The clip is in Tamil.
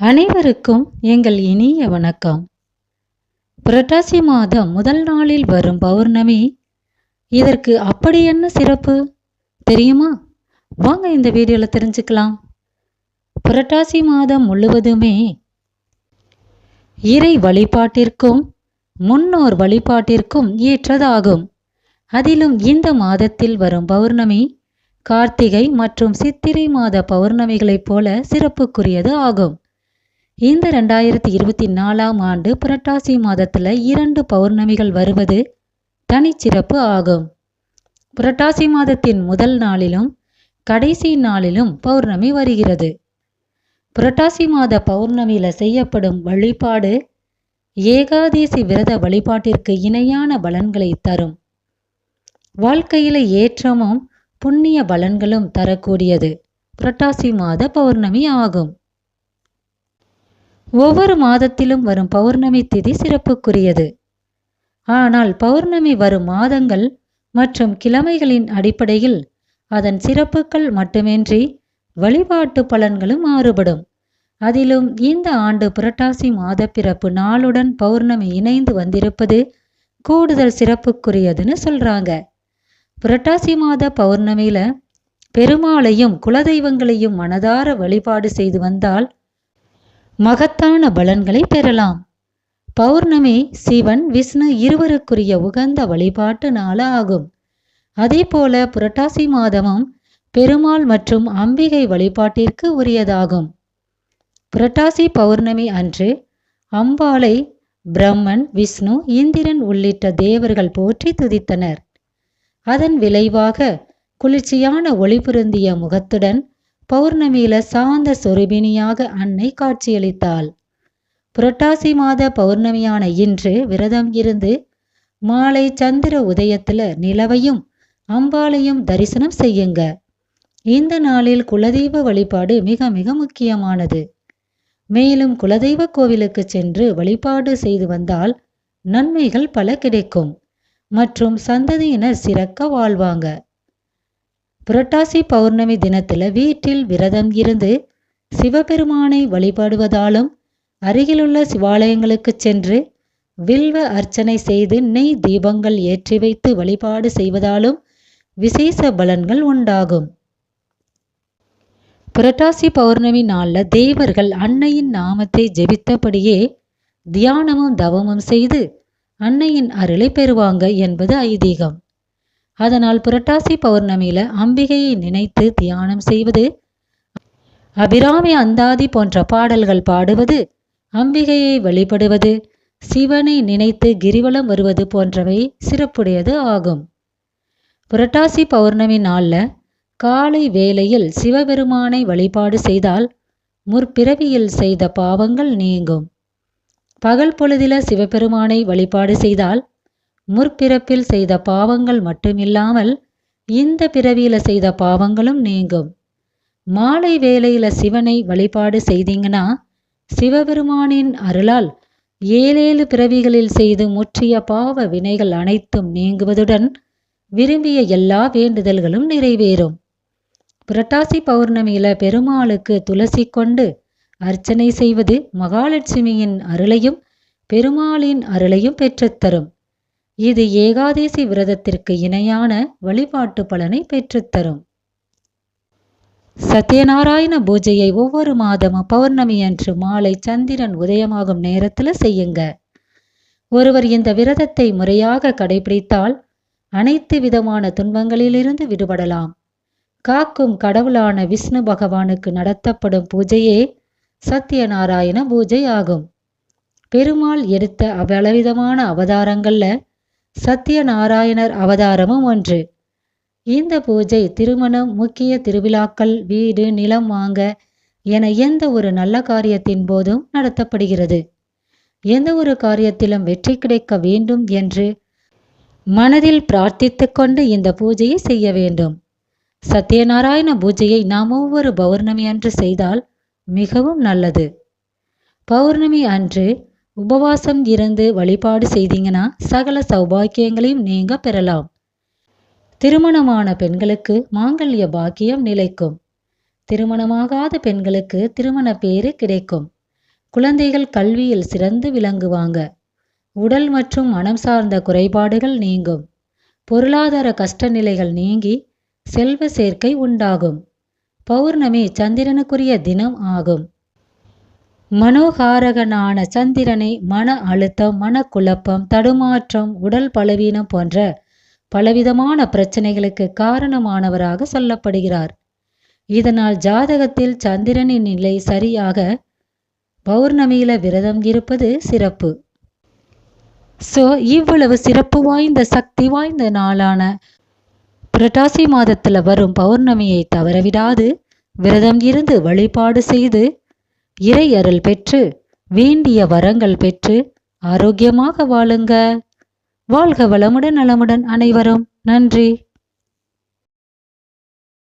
அனைவருக்கும் எங்கள் இனிய வணக்கம். புரட்டாசி மாதம் முதல் நாளில் வரும் பௌர்ணமி. இதற்கு அப்படி என்ன சிறப்பு? தெரியுமா? வாங்க இந்த வீடியோவில் தெரிஞ்சுக்கலாம். புரட்டாசி மாதம் முழுவதுமே இறை வழிபாட்டிற்கும் முன்னோர் வழிபாட்டிற்கும் ஏற்றதாகும். அதிலும் இந்த மாதத்தில் வரும் பௌர்ணமி கார்த்திகை மற்றும் சித்திரை மாத பௌர்ணமிகளைப் போல சிறப்புக்குரியது ஆகும். இந்த ரெண்டாயிரத்தி இருபத்தி நாலாம் ஆண்டு புரட்டாசி மாதத்தில் இரண்டு பௌர்ணமிகள் வருவது தனிச்சிறப்பு ஆகும். புரட்டாசி மாதத்தின் முதல் நாளிலும் கடைசி நாளிலும் பௌர்ணமி வருகிறது. புரட்டாசி மாத பௌர்ணமியில் செய்யப்படும் வழிபாடு ஏகாதேசி விரத வழிபாட்டிற்கு இணையான பலன்களை தரும். வாழ்க்கையில ஏற்றமும் புண்ணிய பலன்களும் தரக்கூடியது புரட்டாசி மாத பௌர்ணமி ஆகும். ஒவ்வொரு மாதத்திலும் வரும் பௌர்ணமி திதி சிறப்புக்குரியது. ஆனால் பௌர்ணமி வரும் மாதங்கள் மற்றும் கிழமைகளின் அடிப்படையில் அதன் சிறப்புகள் மட்டுமின்றி வழிபாட்டு பலன்களும் மாறுபடும். அதிலும் இந்த ஆண்டு புரட்டாசி மாத பிறப்பு நாளுடன் பௌர்ணமி இணைந்து வந்திருப்பது கூடுதல் சிறப்புக்குரியதுன்னு சொல்றாங்க. புரட்டாசி மாத பௌர்ணமியில பெருமாளையும் குலதெய்வங்களையும் மனதார வழிபாடு செய்து வந்தால் மகத்தான பலன்களை பெறலாம். பௌர்ணமி சிவன் விஷ்ணு இருவருக்குரிய உகந்த வழிபாட்டு நாளாகும். ஆகும் அதே போல புரட்டாசி மாதமும் பெருமாள் மற்றும் அம்பிகை வழிபாட்டிற்கு உரியதாகும். புரட்டாசி பௌர்ணமி அன்று அம்பாளை பிரம்மன் விஷ்ணு இந்திரன் உள்ளிட்ட தேவர்கள் போற்றி துதித்தனர். அதன் விளைவாக குளிர்ச்சியான ஒளி பொருந்திய முகத்துடன் பௌர்ணமியில சாந்த சொருபினியாக அன்னை காட்சியளித்தாள். புரட்டாசி மாத பௌர்ணமியான இன்று விரதம் இருந்து மாலை சந்திர உதயத்துல நிலவையும் அம்பாளையும் தரிசனம் செய்யுங்க. இந்த நாளில் குலதெய்வ வழிபாடு மிக மிக முக்கியமானது. மேலும் குலதெய்வ கோவிலுக்கு சென்று வழிபாடு செய்து வந்தால் நன்மைகள் பல கிடைக்கும். மற்றும் சந்ததியினர் சிறக்க வாழ்வாங்க. புரட்டாசி பௌர்ணமி தினத்துல வீட்டில் விரதம் இருந்து சிவபெருமானை வழிபடுவதாலும் அருகிலுள்ள சிவாலயங்களுக்கு சென்று வில்வ அர்ச்சனை செய்து நெய் தீபங்கள் ஏற்றி வைத்து வழிபாடு செய்வதாலும் விசேஷ பலன்கள் உண்டாகும். புரட்டாசி பௌர்ணமி நாளில் தேவர்கள் அன்னையின் நாமத்தை ஜெபித்தபடியே தியானமும் தவமும் செய்து அன்னையின் அருளை பெறுவாங்க என்பது ஐதீகம். அதனால் புரட்டாசி பௌர்ணமியில அம்பிகையை நினைத்து தியானம் செய்வது அபிராமி அந்தாதி போன்ற பாடல்கள் பாடுவது அம்பிகையை வழிபடுவது சிவனை நினைத்து கிரிவலம் வருவது போன்றவை சிறப்புடையது ஆகும். புரட்டாசி பௌர்ணமி நாளில் காலை வேளையில் சிவபெருமானை வழிபாடு செய்தால் முற்பிறவியில் செய்த பாவங்கள் நீங்கும். பகல் பொழுதில சிவபெருமானை வழிபாடு செய்தால் முற்பிறப்பில் செய்த பாவங்கள் மட்டுமில்லாமல் இந்த பிறவியில செய்த பாவங்களும் நீங்கும். மாலை வேளையில சிவனை வழிபாடு செய்தீங்கன்னா சிவபெருமானின் அருளால் ஏழேழு பிறவிகளில் செய்து முற்றிய பாவ வினைகள் அனைத்தும் நீங்குவதுடன் விரும்பிய எல்லா வேண்டுதல்களும் நிறைவேறும். புரட்டாசி பௌர்ணமியில பெருமாளுக்கு துளசி கொண்டு அர்ச்சனை செய்வது மகாலட்சுமியின் அருளையும் பெருமாளின் அருளையும் பெற்றுத்தரும். இது ஏகாதேசி விரதத்திற்கு இணையான வழிபாட்டு பலனை பெற்றுத்தரும். சத்யநாராயண பூஜையை ஒவ்வொரு மாதமும் பௌர்ணமி அன்று மாலை சந்திரன் உதயமாகும் நேரத்துல செய்யுங்க. ஒருவர் இந்த விரதத்தை முறையாக கடைபிடித்தால் அனைத்து விதமான துன்பங்களிலிருந்து விடுபடலாம். காக்கும் கடவுளான விஷ்ணு பகவானுக்கு நடத்தப்படும் பூஜையே சத்யநாராயண பூஜை ஆகும். பெருமாள் எடுத்த பலவிதமான அவதாரங்கள்ல சத்யநாராயணர் அவதாரமும் ஒன்று. இந்த பூஜை திருமணம் முக்கிய திருவிழாக்கள் வீடு நிலம் வாங்க என எந்த ஒரு நல்ல காரியத்தின் போதும் நடத்தப்படுகிறது. எந்த ஒரு காரியத்திலும் வெற்றி கிடைக்க வேண்டும் என்று மனதில் பிரார்த்தித்து கொண்டு இந்த பூஜையை செய்ய வேண்டும். சத்யநாராயண பூஜையை நாம் ஒவ்வொரு பௌர்ணமி அன்று செய்தால் மிகவும் நல்லது. பௌர்ணமி அன்று உபவாசம் இருந்து வழிபாடு செய்தீங்கன்னா சகல சௌபாக்கியங்களையும் நீங்க பெறலாம். திருமணமான பெண்களுக்கு மாங்கல்ய பாக்கியம் நிலைக்கும். திருமணமாகாத பெண்களுக்கு திருமண பேறு கிடைக்கும். குழந்தைகள் கல்வியில் சிறந்து விளங்குவாங்க. உடல் மற்றும் மனம் சார்ந்த குறைபாடுகள் நீங்கும். பொருளாதார கஷ்ட நிலைகள் நீங்கி செல்வ சேர்க்கை உண்டாகும். பௌர்ணமி சந்திரனுக்குரிய தினம் ஆகும். மனோகாரகனான சந்திரனை மன அழுத்தம் மனக்குழப்பம் தடுமாற்றம் உடல் பலவீனம் போன்ற பலவிதமான பிரச்சனைகளுக்கு காரணமானவராக சொல்லப்படுகிறார். இதனால் ஜாதகத்தில் சந்திரனின் நிலை சரியாக பௌர்ணமியில விரதம் இருப்பது சிறப்பு. ஸோ இவ்வளவு சிறப்பு வாய்ந்த சக்தி வாய்ந்த நாளான புரட்டாசி மாதத்தில் வரும் பௌர்ணமியை தவறவிடாது. விரதம் இருந்து வழிபாடு செய்து இறை அருள் பெற்று வேண்டிய வரங்கள் பெற்று ஆரோக்கியமாக வாழுங்க. வாழ்க வளமுடன் நலமுடன் அனைவரும். நன்றி.